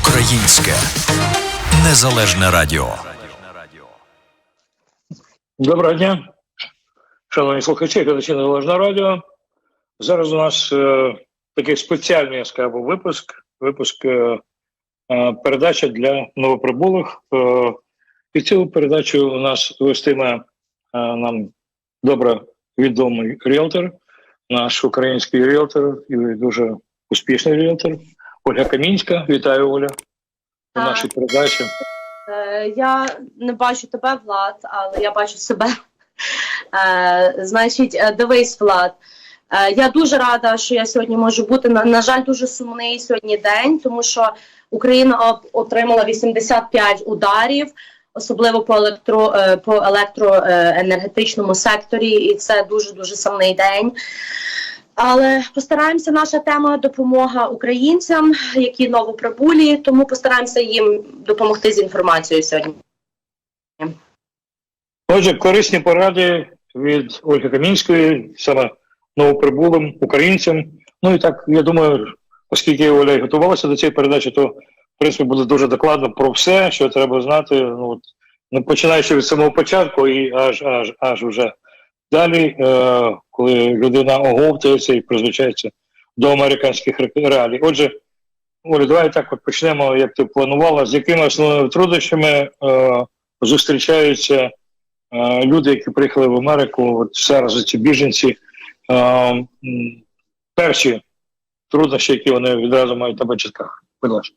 Українське незалежне радіо. Доброго дня, шановні слухачі, глядачі Незалежного радіо. Зараз у нас е, такий спеціальний я скажу, випуск, випуск е, е, передача для новоприбулих. Е, і цю передачу у нас вестиме е, нам добре відомий ріелтор, наш український ріелтор і дуже успішний ріелтор Ольга Камінська. Вітаю, Оля, у нашій передачі. Е, Я не бачу тебе, Влад, але я бачу себе. Е, Значить, е, дивись, Влад. Я дуже рада, що я сьогодні можу бути. На, жаль, дуже сумний сьогодні день, тому що Україна отримала 85 ударів, особливо по електро по електроенергетичному секторі, і це дуже дуже сумний день. Але постараємося, наша тема допомога українцям, які новоприбулі, тому постараємося їм допомогти з інформацією сьогодні. Отже, корисні поради від Ольги Камінської, саме новоприбулим українцям. Ну і так, я думаю, оскільки Оля готувалася до цієї передачі, то в принципі буде дуже докладно про все, що треба знати. Ну, от, ну, починаючи від самого початку і аж аж аж уже далі, е, коли людина оговтується і призвичається до американських реалій. Отже, Оля, давай так от почнемо, як ти планувала, з якими основними труднощами е, зустрічаються е, люди, які приїхали в Америку, от зараз ці біженці, е, перші труднощі, які вони відразу мають на початках. Будь ласка.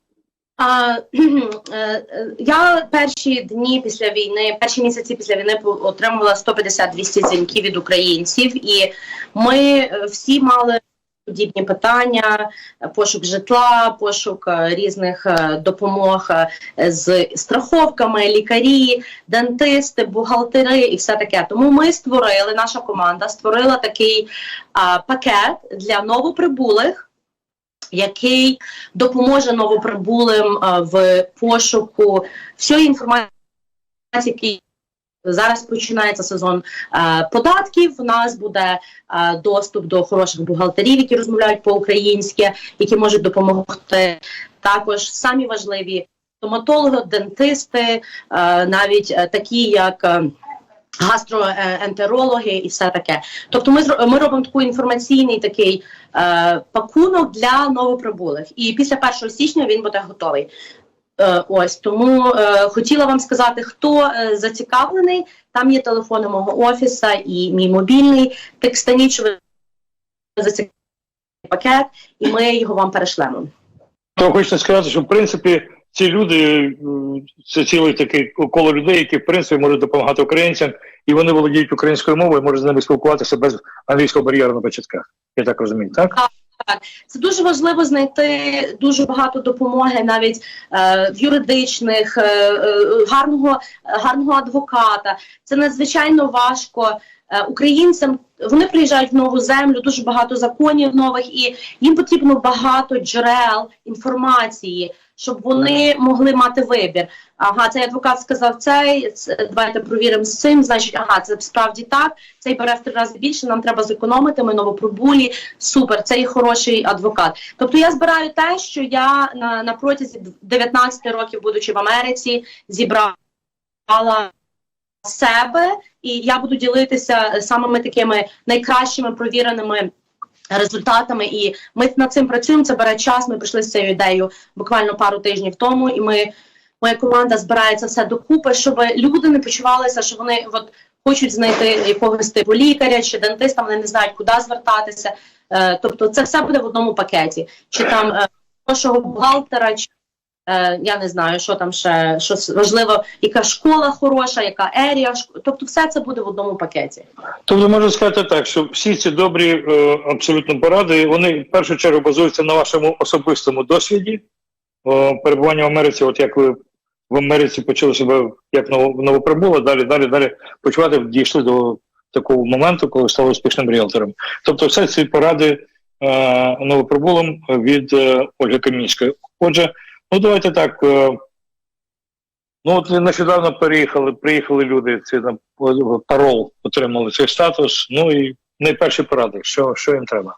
А, е, е, я перші дні після війни, перші місяці після війни отримувала 150-200 дзвінків від українців, і ми е, всі мали подібні питання: пошук житла, пошук різних допомог з страховками, лікарі, дентисти, бухгалтери і все таке. Тому ми створили, наша команда створила такий а, пакет для новоприбулих. Який допоможе новоприбулим в пошуку всієї інформації, які зараз починається сезон а, податків. У нас буде а, доступ до хороших бухгалтерів, які розмовляють по-українськи, які можуть допомогти. Також самі важливі стоматологи, дентисти, навіть е, такі як. Е, Гастроентерологи і все таке. Тобто, ми ми робимо такий інформаційний такий е, пакунок для новоприбулих. І після 1 січня він буде готовий. Е, ось тому е, хотіла вам сказати, хто е, зацікавлений. Там є телефони мого офіса і мій мобільний. Ви зацікавлений пакет, і ми його вам перешлемо. То хочеться сказати, що в принципі ці люди це цілий такий коло людей, які в принципі можуть допомагати українцям, і вони володіють українською мовою, можуть з ними спілкуватися без англійського бар'єру на початках. Я так розумію, так? Це дуже важливо знайти дуже багато допомоги, навіть е, юридичних, е, е, гарного, гарного адвоката. Це надзвичайно важко. Е, українцям вони приїжджають в нову землю, дуже багато законів нових, і їм потрібно багато джерел інформації, щоб вони могли мати вибір. Ага, цей адвокат сказав цей, давайте провіримо з цим. Значить, ага, це справді так. Цей бере в три рази більше. Нам треба зекономити. Ми новоприбулі. Супер, це є хороший адвокат. Тобто я збираю те, що я на, на протязі 19 років, будучи в Америці, зібрала себе, і я буду ділитися самими такими найкращими провіреними. Результатами, і ми над цим працюємо. Це бере час. Ми прийшли з цією ідеєю буквально пару тижнів тому, і ми моя команда збирається все докупи, щоб люди не почувалися, що вони от хочуть знайти якогось типу лікаря чи дентиста, вони не знають, куди звертатися. Е, тобто, це все буде в одному пакеті, чи там нашого бухгалтера, чи е, я не знаю, що там ще щось важливо, яка школа хороша, яка ерія, тобто, все це буде в одному пакеті. Тобто можна сказати так, що всі ці добрі е, абсолютно поради, вони в першу чергу базуються на вашому особистому досвіді е, перебування в Америці, от як ви в Америці почали себе як ново- новоприбули, далі, далі, далі почувати дійшли до такого моменту, коли стали успішним ріелтором. Тобто, все ці поради е, новоприбулим від е, Ольги Камінської. Отже, ну давайте так. Е, Ну, от нещодавно переїхали, приїхали люди, ці там парол отримали цей статус. Ну і найперші поради, що, що їм треба.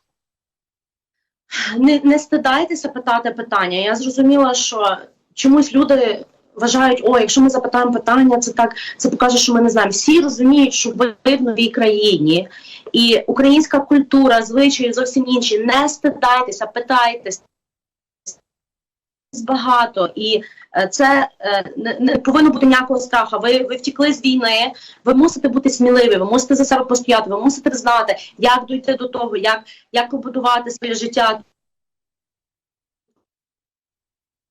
не, не стидайтеся питати питання. Я зрозуміла, що чомусь люди вважають, о, якщо ми запитаємо питання, це так це покаже, що ми не знаємо. Всі розуміють, що ви в новій країні, і українська культура, звичаї зовсім інші. Не стидайтеся, питайтесь. Багато і е, це е, не, повинно бути ніякого страху. Ви, ви втікли з війни, ви мусите бути сміливі, ви мусите за себе постояти, ви мусите знати, як дійти до того, як, як побудувати своє життя.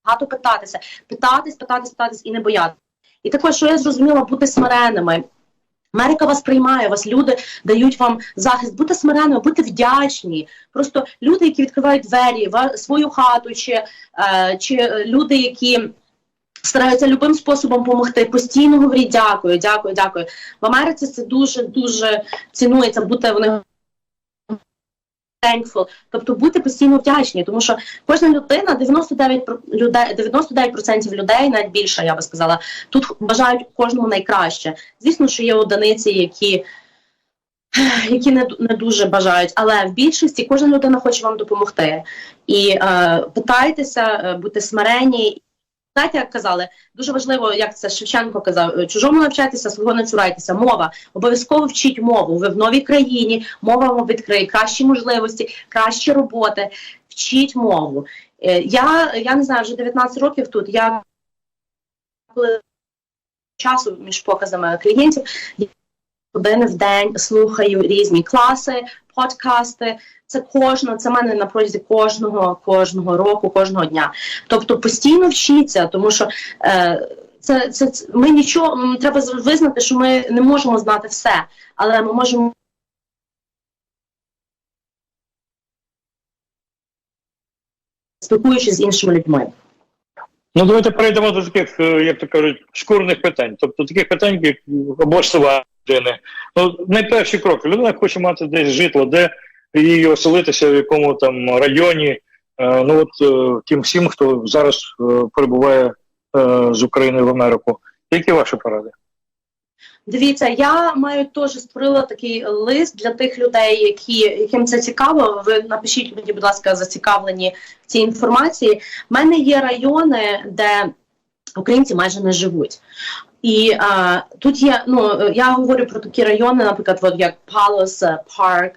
Багато питатися, питатись, питатись, питатись і не боятися. І також, що я зрозуміла, бути смиренними. Америка вас приймає, вас люди дають вам захист. Будьте смиреними, будьте вдячні. Просто люди, які відкривають двері, свою хату, чи, е, чи е, люди, які стараються любим способом допомогти, постійно говоріть дякую, дякую, дякую. В Америці це дуже дуже цінується, бути вони thankful, тобто бути постійно вдячні, тому що кожна людина, 99 про- людей, 99% людей, навіть більше, я би сказала, тут бажають кожному найкраще. Звісно, що є одиниці, які. Які не, не дуже бажають, але в більшості кожна людина хоче вам допомогти. І е, питайтеся, е, будьте смиренні. Знаєте, як казали, дуже важливо, як це Шевченко казав, е, чужому навчайтеся, свого не цурайтеся. Мова. Обов'язково вчіть мову. Ви в новій країні, мова вам відкриє кращі можливості, кращі роботи. Вчіть мову. Е, Я, я не знаю, вже 19 років тут. Я коли часу між показами клієнтів години в день слухаю різні класи, подкасти. Це кожного, це мене на протязі кожного, кожного року, кожного дня. Тобто постійно вчіться, тому що е, це, це, це ми нічого треба визнати, що ми не можемо знати все, але ми можемо спілкуючись з іншими людьми. Ну, давайте перейдемо до таких, е, як то кажуть, шкурних питань. Тобто таких питань, як облаштування людини. Ну, найперший крок. Людина хоче мати десь житло, де їй оселитися, в якому там районі. Е, Ну от е, тим всім, хто зараз е, перебуває з України в Америку. Які ваші поради? Дивіться, я маю теж створила такий лист для тих людей, які яким це цікаво. Ви напишіть мені, будь ласка, зацікавлені в цій інформації. У мене є райони, де українці майже не живуть. І а, тут є, ну я говорю про такі райони, наприклад, от як Палос Парк,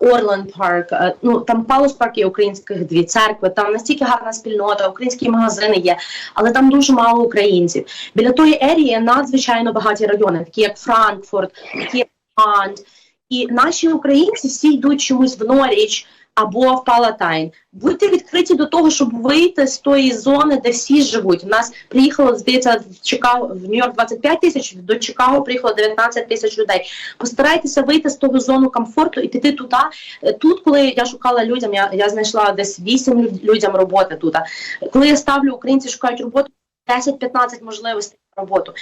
Орленд Парк. Ну там Палос Парк є українських дві церкви. Там настільки гарна спільнота, українські магазини є, але там дуже мало українців. Біля тої ерії надзвичайно багаті райони, такі як Франкфурт, такі як Кант. І наші українці всі йдуть чомусь в Норіч або в Палатайн. Будьте відкриті до того, щоб вийти з тої зони, де всі живуть. У нас приїхало, здається, в Чикаго в Нью-Йорк 25 тисяч, до Чикаго приїхало 19 тисяч людей. Постарайтеся вийти з того зону комфорту і піти туди. Е, Тут, коли я шукала людям, я, я знайшла десь 8 люд- людям роботи тут. Коли я ставлю українці шукають роботу, 10-15 можливостей роботу.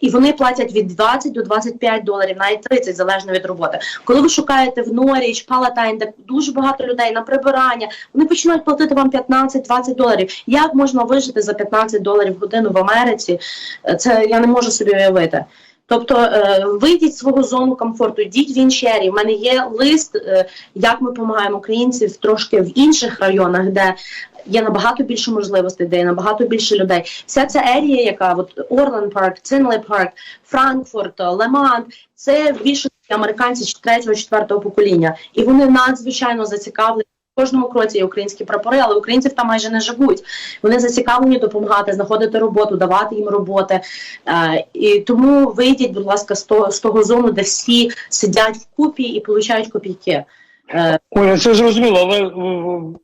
І вони платять від 20 до 25 доларів, навіть 30, залежно від роботи. Коли ви шукаєте в Норіч, Палатайн, де дуже багато людей на прибирання, вони починають платити вам 15-20 доларів. Як можна вижити за 15 доларів годину в Америці? Це я не можу собі уявити. Тобто е, вийдіть з свого зону комфорту, йдіть в інші ерії. У мене є лист, е, як ми допомагаємо українців трошки в інших районах, де є набагато більше можливостей, де є набагато більше людей. Вся ця ерія, яка от Орлен Парк, Цинлей Парк, Франкфурт, Лемант, це більше американці третього, четвертого покоління, і вони надзвичайно зацікавлені. В кожному кроці є українські прапори, але українців там майже не живуть. Вони зацікавлені допомагати, знаходити роботу, давати їм роботи. Е, і тому вийдіть, будь ласка, з того, з того зону, де всі сидять вкупі і получають копійки. Е, Ой, це зрозуміло, але е,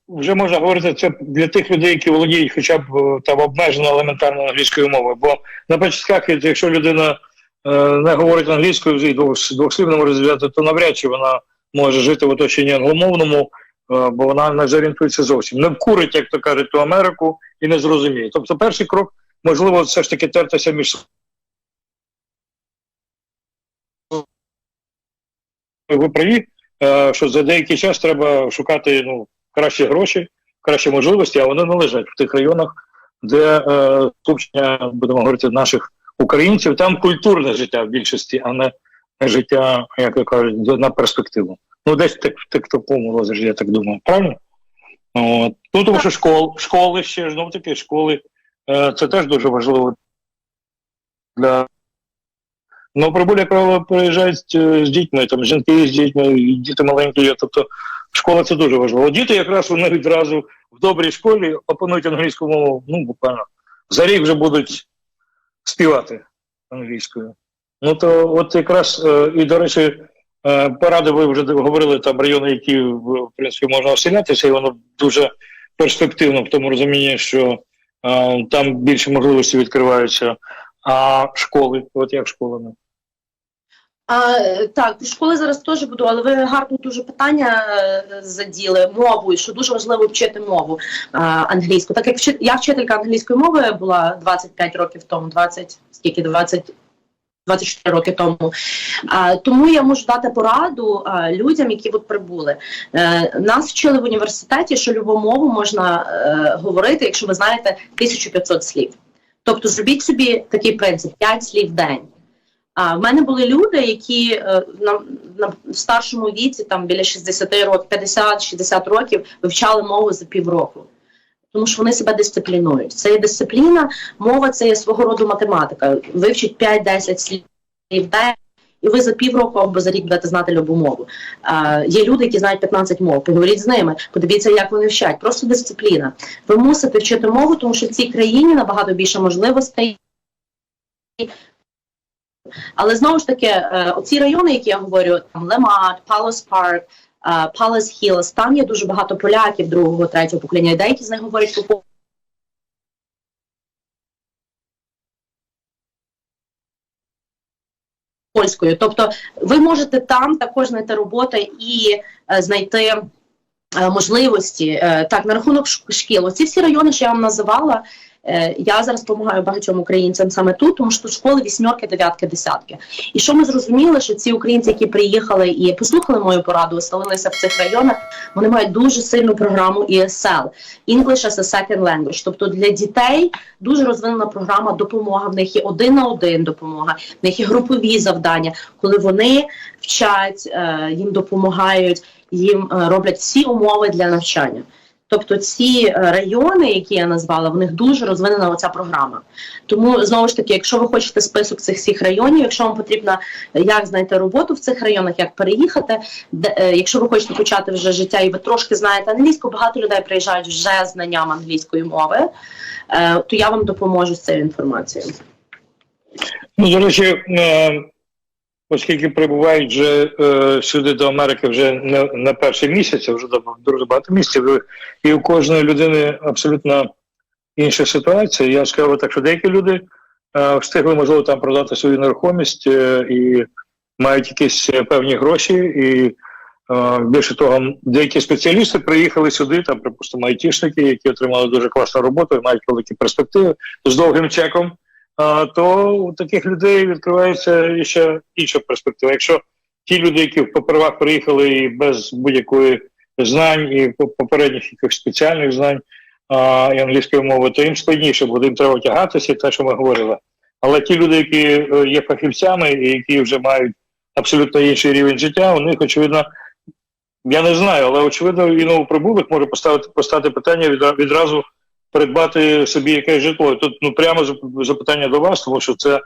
вже можна говорити це для тих людей, які володіють хоча б там обмежено елементарно англійською мовою. Бо на початках, якщо людина е, не говорить англійською і двох- двохслівно може то навряд чи вона може жити в оточенні англомовному, бо вона не зорієнтується зовсім. Не вкурить, як то кажуть, ту Америку і не зрозуміє. Тобто, перший крок, можливо, все ж таки тертися між ви праві, е, що за деякий час треба шукати ну, кращі гроші, кращі можливості, а вони не лежать в тих районах, де е, будемо говорити, наших українців. Там культурне життя в більшості, а не життя, як кажуть, на перспективу. Ну, десь так, так такому розрізі, я так думаю. Правильно? От. Ну, тому що школ, школи ще знов таки школи е, це теж дуже важливо для. Ну, прибулі, як правило, приїжджають е, з дітьми, там жінки з дітьми, діти маленькі є. Тобто школа це дуже важливо. Діти якраз вони відразу в добрій школі опанують англійську мову, ну, буквально. За рік вже будуть співати англійською. Ну то от якраз е, і до речі, поради ви вже говорили там райони, які в принципі можна оселятися, і воно дуже перспективно в тому розумінні, що е, там більше можливостей відкриваються. А школи, от як школами. А, е, так, школи зараз теж буду, але ви гарно дуже питання е, заділи мовою, що дуже важливо вчити мову а, англійську. Так як я вчителька англійської мови була 25 років тому, 20, скільки 20, 24 роки тому. А, тому я можу дати пораду а, людям, які от прибули. Е, нас вчили в університеті, що любу мову можна е, говорити, якщо ви знаєте 1500 слів. Тобто зробіть собі такий принцип 5 слів в день. А в мене були люди, які е, на, на старшому віці, там біля 60 років, 50-60 років, вивчали мову за півроку. Тому що вони себе дисциплінують. Це є дисципліна, мова це є свого роду математика. Вивчіть 5-10 слів і ви за півроку або за рік будете знати любу мову. А, є люди, які знають 15 мов. Поговоріть з ними, подивіться, як вони вчать. Просто дисципліна. Ви мусите вчити мову, тому що в цій країні набагато більше можливостей. Але знову ж таки, е, оці райони, які я говорю, там Лемат, Палос Парк, Палас Хілс, там є дуже багато поляків другого, третього покоління. Деякі з них говорять по польською. Тобто, ви можете там також знайти роботу і е, знайти. е, Можливості Е, так на рахунок шкіл. Оці всі райони, що я вам називала, Я зараз допомагаю багатьом українцям саме тут, тому що тут школи вісьмерки, дев'ятки, десятки. І що ми зрозуміли, що ці українці, які приїхали і послухали мою пораду, оселилися в цих районах, вони мають дуже сильну програму ESL – English as a Second Language. Тобто для дітей дуже розвинена програма допомога. В них є один на один допомога, в них є групові завдання, коли вони вчать, е, їм допомагають, їм е, роблять всі умови для навчання. Тобто ці е, райони, які я назвала, в них дуже розвинена оця програма. Тому знову ж таки, якщо ви хочете список цих всіх районів, якщо вам потрібно е, як знайти роботу в цих районах, як переїхати, де, е, якщо ви хочете почати вже життя і ви трошки знаєте англійську, багато людей приїжджають вже знанням англійської мови, то я вам допоможу з цією інформацією. Ну, до речі, оскільки прибувають вже е, сюди до Америки вже не на перший місяць, а вже дуже багато місяців, і у кожної людини абсолютно інша ситуація. Я скажу так, що деякі люди е, встигли, можливо, там продати свою нерухомість е, і мають якісь е, певні гроші. І е, більше того, деякі спеціалісти приїхали сюди, там, припустимо, айтішники, які отримали дуже класну роботу і мають великі перспективи з довгим чеком то у таких людей відкривається ще інша перспектива. Якщо ті люди, які попервах приїхали і без будь-якої знань і попередніх якихось спеціальних знань а, і англійської мови, то їм складніше, бо їм треба тягатися, те, що ми говорили. Але ті люди, які е, є фахівцями і які вже мають абсолютно інший рівень життя, у них очевидно. Я не знаю, але очевидно, і новоприбулих може поставити постати питання відразу придбати собі якесь житло. Тут ну прямо зап- запитання до вас, тому що це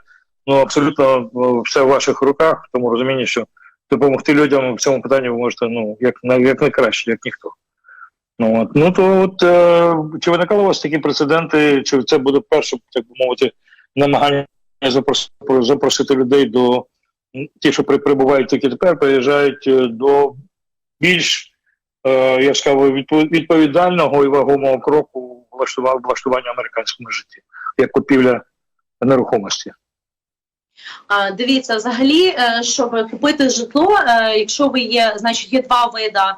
ну абсолютно ну, все в ваших руках, тому розумінні, що допомогти людям в цьому питанні ви можете ну як як найкраще, як ніхто. Ну от ну то от е, чи виникали у вас такі прецеденти, чи це буде перше, так би мовити, намагання запросити, запросити людей до ті, що при- прибувають тільки тепер, приїжджають е, до більш е, я скажу, відповідального і вагомого кроку влаштування, влаштування американському житті, як купівля нерухомості. Дивіться, взагалі, е, щоб купити житло, е, якщо ви є, значить є два вида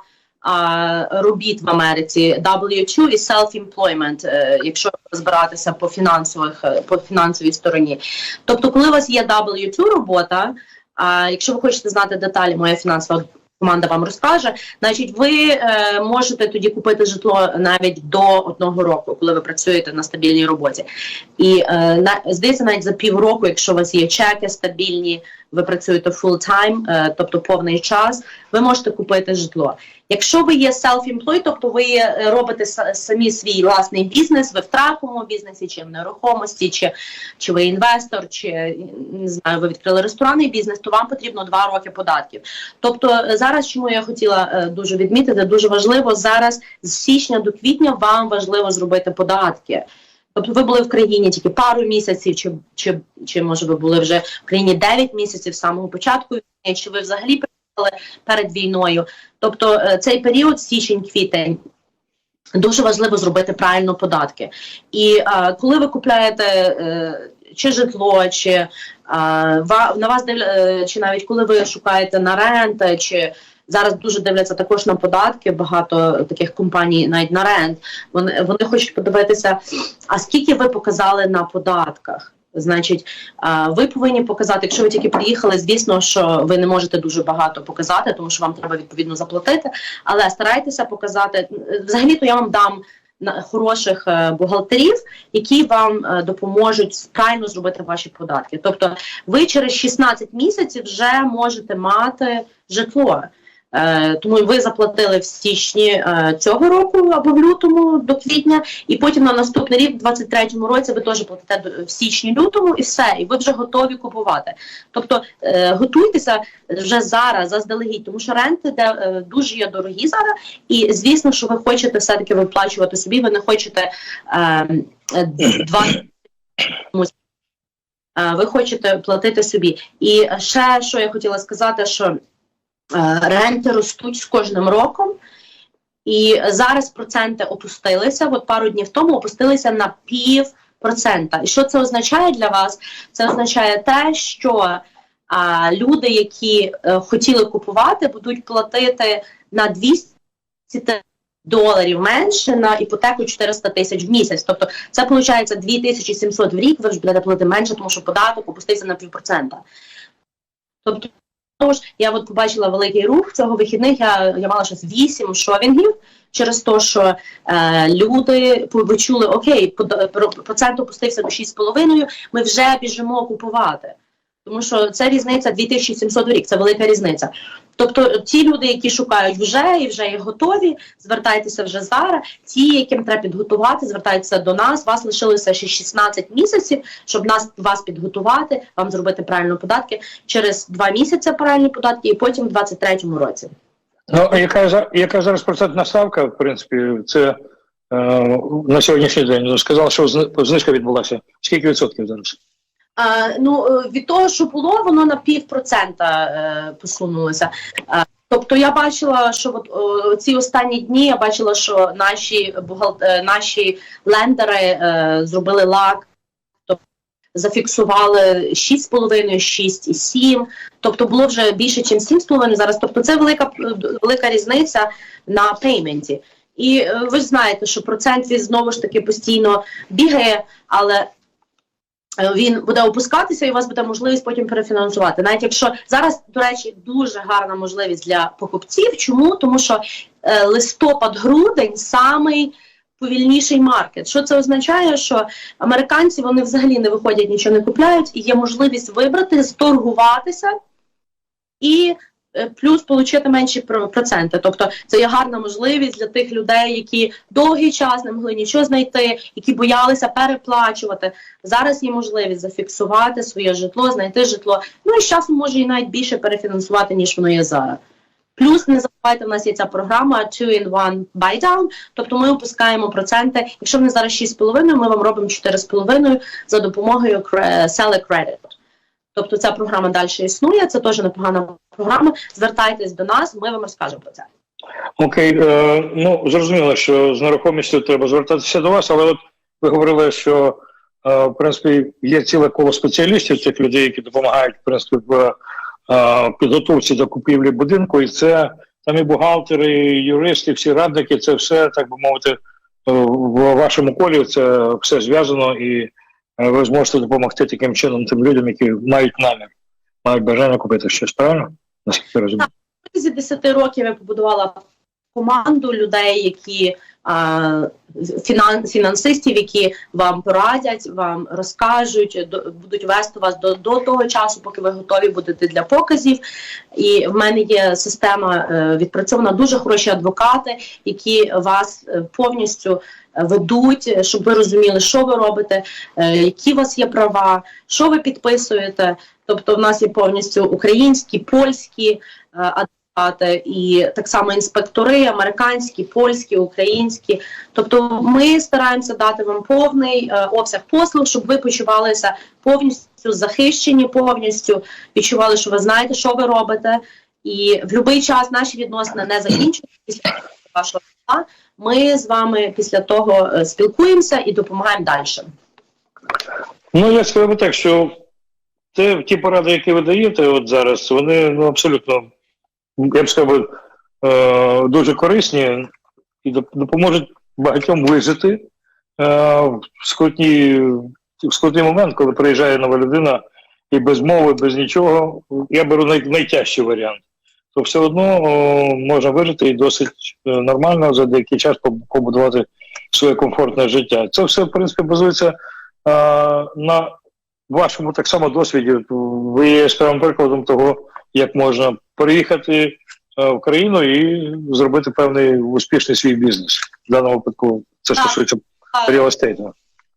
робіт в Америці: W2 і self-employment, е, якщо розбиратися по фінансових по фінансовій стороні. Тобто, коли у вас є W2 робота, якщо ви хочете знати деталі, моя фінансова команда вам розкаже. Значить, ви е, можете тоді купити житло навіть до одного року, коли ви працюєте на стабільній роботі. І е, на, здається, навіть за півроку, якщо у вас є чеки стабільні, ви працюєте full time, е, тобто повний час, ви можете купити житло. Якщо ви є self-employed, тобто ви е, робите самі свій власний бізнес, ви в траковому бізнесі, чи в нерухомості, чи, чи ви інвестор, чи не знаю, ви відкрили ресторанний бізнес, то вам потрібно два роки податків. Тобто е, зараз, чому я хотіла дуже відмітити, дуже важливо зараз з січня до квітня вам важливо зробити податки. Тобто ви були в країні тільки пару місяців, чи, чи, чи може ви були вже в країні 9 місяців з самого початку війни, чи ви взагалі приїхали перед війною. Тобто е, цей період, січень-квітень, дуже важливо зробити правильно податки. І е, коли ви купляєте е, чи житло, чи е, на вас дивля, чи навіть коли ви шукаєте на рент, чи зараз дуже дивляться також на податки, багато таких компаній, навіть на рент, вони, вони хочуть подивитися, а скільки ви показали на податках. Значить, ви повинні показати, якщо ви тільки приїхали, звісно, що ви не можете дуже багато показати, тому що вам треба відповідно заплатити. Але старайтеся показати. Взагалі-то я вам дам хороших е, бухгалтерів, які вам е, допоможуть правильно зробити ваші податки. Тобто, ви через 16 місяців вже можете мати житло. Е, тому ви заплатили в січні е, цього року або в лютому до квітня, і потім на наступний рік, в 23-му році, ви теж платите в січні лютому, і все, і ви вже готові купувати. Тобто е, готуйтеся вже зараз заздалегідь, тому що ренти де дуже є дорогі зараз, і звісно, що ви хочете все таки виплачувати собі. Ви не хочете два. Ви хочете платити собі. І ще що я хотіла сказати, що ренти ростуть з кожним роком. І зараз проценти опустилися. От пару днів тому опустилися на пів процента. І що це означає для вас? Це означає те, що а, люди, які е, хотіли купувати, будуть платити на 200 доларів менше на іпотеку 400 тисяч в місяць. Тобто це виходить 2700 в рік, ви ж будете платити менше, тому що податок опустився на півпроцента. Тобто, знову ж, я от побачила великий рух цього вихідних, я, я мала щось вісім шовінгів, через те, що е, люди по- почули, окей, процент опустився до 6,5, ми вже біжимо купувати. Тому що це різниця 2700 в рік, це велика різниця. Тобто ті люди, які шукають вже і вже є готові, звертайтеся вже зараз. Ті, яким треба підготувати, звертайтеся до нас. Вас лишилося ще 16 місяців, щоб нас вас підготувати, вам зробити правильно податки через два місяці правильні податки, і потім в 23-му році. Ну, яка, яка зараз процентна ставка, в принципі, це е, на сьогоднішній день? Ну, Сказав, що знижка відбулася. Скільки відсотків зараз? Ну е, від того, що було, воно на пів процента е, посунулося. Тобто я бачила, що от о, ці останні дні я бачила, що наші бухгал... е, наші лендери е, зробили лак. тобто Зафіксували 6,5, 6,7, тобто було вже більше, ніж 7,5 зараз. Тобто це велика велика різниця на пейменті. І е, ви ж знаєте, що процент він знову ж таки постійно бігає, але він буде опускатися, і у вас буде можливість потім перефінансувати. Навіть якщо зараз, до речі, дуже гарна можливість для покупців. Чому? Тому що е, листопад-грудень самий повільніший маркет. Що це означає? Що американці вони взагалі не виходять, нічого не купляють, і є можливість вибрати, сторгуватися і е, плюс отримати менші про- проценти. Тобто це є гарна можливість для тих людей, які довгий час не могли нічого знайти, які боялися переплачувати. Зараз є можливість зафіксувати своє житло, знайти житло. Ну і з часом може і навіть більше перефінансувати, ніж воно є зараз. Плюс не забувайте, в нас є ця програма 2-in-1 buy-down, тобто ми опускаємо проценти. Якщо вони зараз 6,5, ми вам робимо 4,5 за допомогою Seller Credit. Тобто ця програма далі існує, це теж непогана програма. Звертайтесь до нас, ми вам розкажемо про це. Окей, е, ну зрозуміло, що з нерухомістю треба звертатися до вас, але от ви говорили, що е, в принципі є ціле коло спеціалістів, цих людей, які допомагають в принципі в е, підготовці до купівлі будинку, і це там і бухгалтери, і юристи, всі радники, це все так би мовити, е, в вашому колі це все зв'язано, і ви зможете допомогти таким чином тим людям, які мають намір, мають бажання купити щось правильно? Наскільки розумію? Так, з 10 років я побудувала команду людей, які фінансистів, які вам порадять, вам розкажуть, будуть вести вас до, до того часу, поки ви готові будете для показів. І в мене є система е, відпрацьована дуже хороші адвокати, які вас е, повністю е, ведуть, щоб ви розуміли, що ви робите, які у вас є права, що ви підписуєте. Тобто, в нас є повністю українські, польські адвокати, і так само інспектори, американські, польські, українські. Тобто, ми стараємося дати вам повний е, обсяг послуг, щоб ви почувалися повністю захищені, повністю відчували, що ви знаєте, що ви робите. І в будь-який час наші відносини не закінчуються після вашого. Ми з вами після того е, спілкуємося і допомагаємо далі. Ну, я скажу так, що те, ті поради, які ви даєте от зараз, вони ну, абсолютно, я б сказав, е, дуже корисні і допоможуть багатьом вижити е, в скрутні, в скрутний момент, коли приїжджає нова людина і без мови, без нічого. Я беру най, найтяжчий варіант. То все одно о, можна вижити і досить е, нормально за деякий час поб- побудувати своє комфортне життя. Це все, в принципі, базується е, на вашому так само досвіді. Ви є яскравим прикладом того, як можна приїхати е, в країну і зробити певний успішний свій бізнес. В даному випадку це стосується real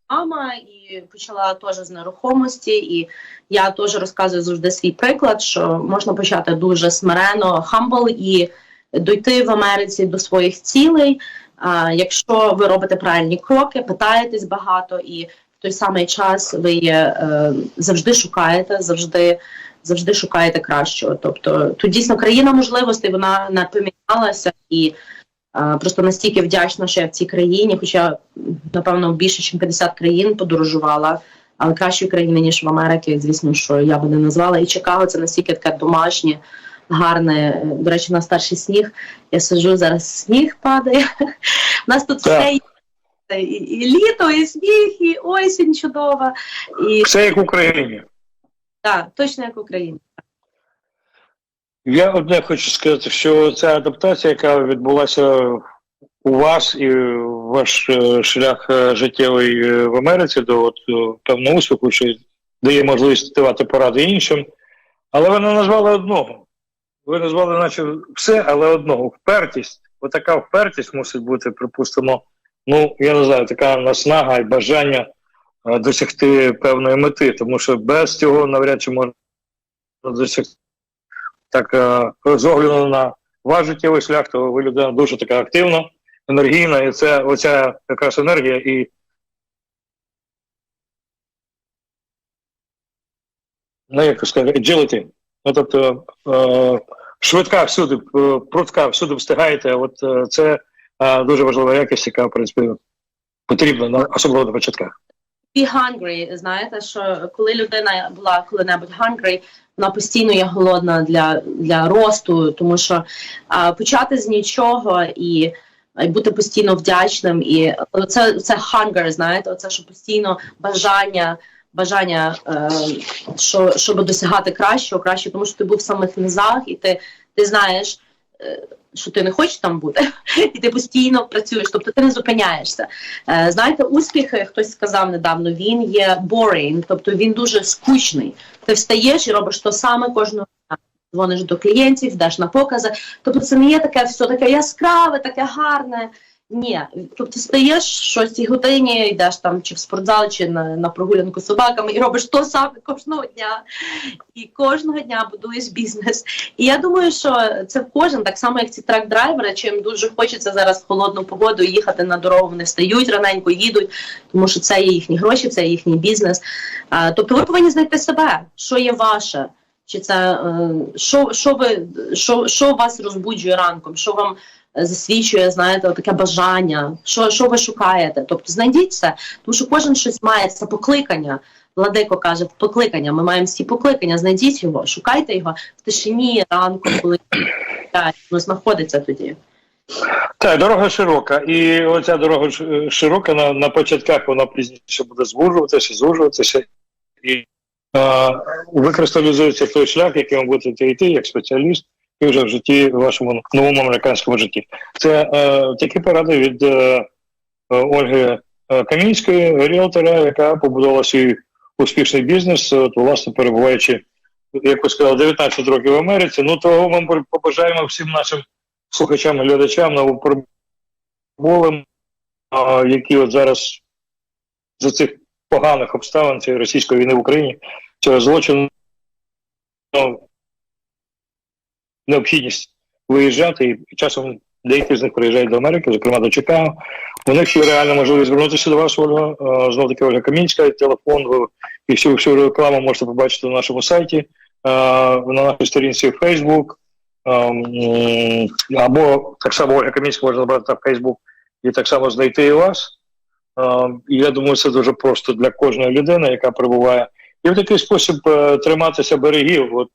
мама і почала теж з нерухомості. І я теж розказую завжди свій приклад, що можна почати дуже смирено, humble і дойти в Америці до своїх цілей. А, якщо ви робите правильні кроки, питаєтесь багато і в той самий час ви е, завжди шукаєте, завжди. Завжди шукаєте кращого. Тобто тут дійсно країна можливостей, вона не помінялася і а, просто настільки вдячна, що я в цій країні, хоча напевно більше ніж 50 країн подорожувала, але кращої країни, ніж в Америці, звісно, що я би не назвала. І Чикаго це настільки таке домашнє, гарне. До речі, на старший сніг. Я сиджу зараз, сніг падає. У нас тут Так. все є. І, і літо, і сніг, і осінь чудова. І Все як в Україні. Так, точно як в Україні. Я одне хочу сказати, що ця адаптація, яка відбулася у вас і ваш е, шлях е, життєвий е, в Америці до от, певного успіху, що дає можливість давати поради іншим. Але ви не назвали одного. Ви назвали, наче все, але одного. Впертість. Отака впертість мусить бути, припустимо, ну, я не знаю, така наснага і бажання досягти певної мети, тому що без цього навряд чи можна досягти так е, з огляду на ваш життєвий шлях, то ви людина дуже така активна, енергійна, і це оця якраз енергія і ну, як сказати, agility. Ну, тобто е, швидка всюди, е, прудка, всюди встигаєте. От е, це е, дуже важлива якість, яка, в принципі, потрібна, на- особливо на початках. Be hungry, знаєте, що коли людина була коли-небудь hungry, вона постійно є голодна для, для росту, тому що а, почати з нічого і, і бути постійно вдячним, і це, це hunger, знаєте, це що постійно бажання. Бажання, е, що, щоб досягати кращого, краще, тому що ти був в самих низах, і ти, ти знаєш, е, що ти не хочеш там бути, і ти постійно працюєш, тобто ти не зупиняєшся. Е, Знаєте, успіх, хтось сказав недавно, він є boring, тобто він дуже скучний. Ти встаєш і робиш то саме кожного дня. Дзвониш до клієнтів, йдеш на покази. Тобто це не є таке все таке яскраве, таке гарне. Ні, тобто стаєш 6 годині, йдеш там чи в спортзал, чи на, на прогулянку з собаками і робиш то саме кожного дня. І кожного дня будуєш бізнес. І я думаю, що це кожен, так само як ці трек-драйвери, чим дуже хочеться зараз в холодну погоду їхати на дорогу, вони встають раненько, їдуть, тому що це є їхні гроші, це є їхній бізнес. А, тобто ви повинні знайти себе, що є ваше. Чи це е, що, що ви що, що вас розбуджує ранком? Що вам засвідчує, знаєте, таке бажання? Що, що ви шукаєте? Тобто знайдіть це, тому що кожен щось має це покликання. Владико каже, покликання. Ми маємо всі покликання. Знайдіть його, шукайте його в тишині ранку, коли воно знаходиться тоді. Так, дорога широка. І оця дорога широка на, на початках вона пізніше буде звужуватися, звужуватися. І е, викристалізується той шлях, яким ви будете йти як спеціаліст, і вже в житті, в вашому новому американському житті. Це е, такі поради від е, е, Ольги е, Камінської, ріелтора, яка побудувала свій успішний бізнес, от, власне, перебуваючи, як ви сказали, 19 років в Америці. Ну, того ми побажаємо всім нашим слухачам і глядачам новоприбулим, а, які от зараз за цих поганих обставин цієї російської війни в Україні, цього злочину ну, необхідність виїжджати, і часом деякі з них приїжджають до Америки, зокрема до Чикаго. У них є реальна можливість звернутися до вас, Ольга. Е, Знов таки Ольга Камінська, телефон і всю всю рекламу можете побачити на нашому сайті, е, на нашій сторінці Facebook. Ем, Або так само Ольга Камінська можна набрати в Facebook і так само знайти і вас. Ем, І я думаю, це дуже просто для кожної людини, яка перебуває. І в такий спосіб е, триматися берегів. От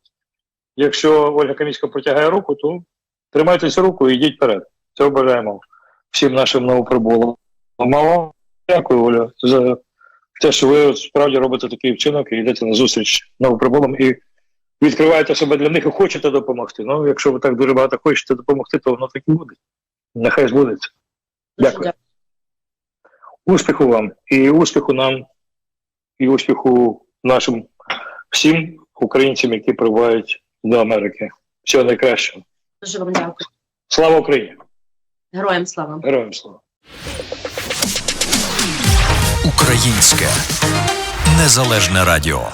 якщо Ольга Камінська протягає руку, то тримайтеся руку і йдіть вперед. Цього бажаємо всім нашим новоприбулим. Мало дякую, Оля, за те, що ви справді робите такий вчинок і йдете на зустріч новоприбулим і відкриваєте себе для них і хочете допомогти. Ну, якщо ви так дуже багато хочете допомогти, то воно так і буде. Нехай збудеться. Дякую. Успіху вам і успіху нам, і успіху нашим всім українцям, які прибувають до Америки. Всього найкращого. Дуже вам дякую. Слава Україні! Героям слава. Героям слава! Українське незалежне радіо.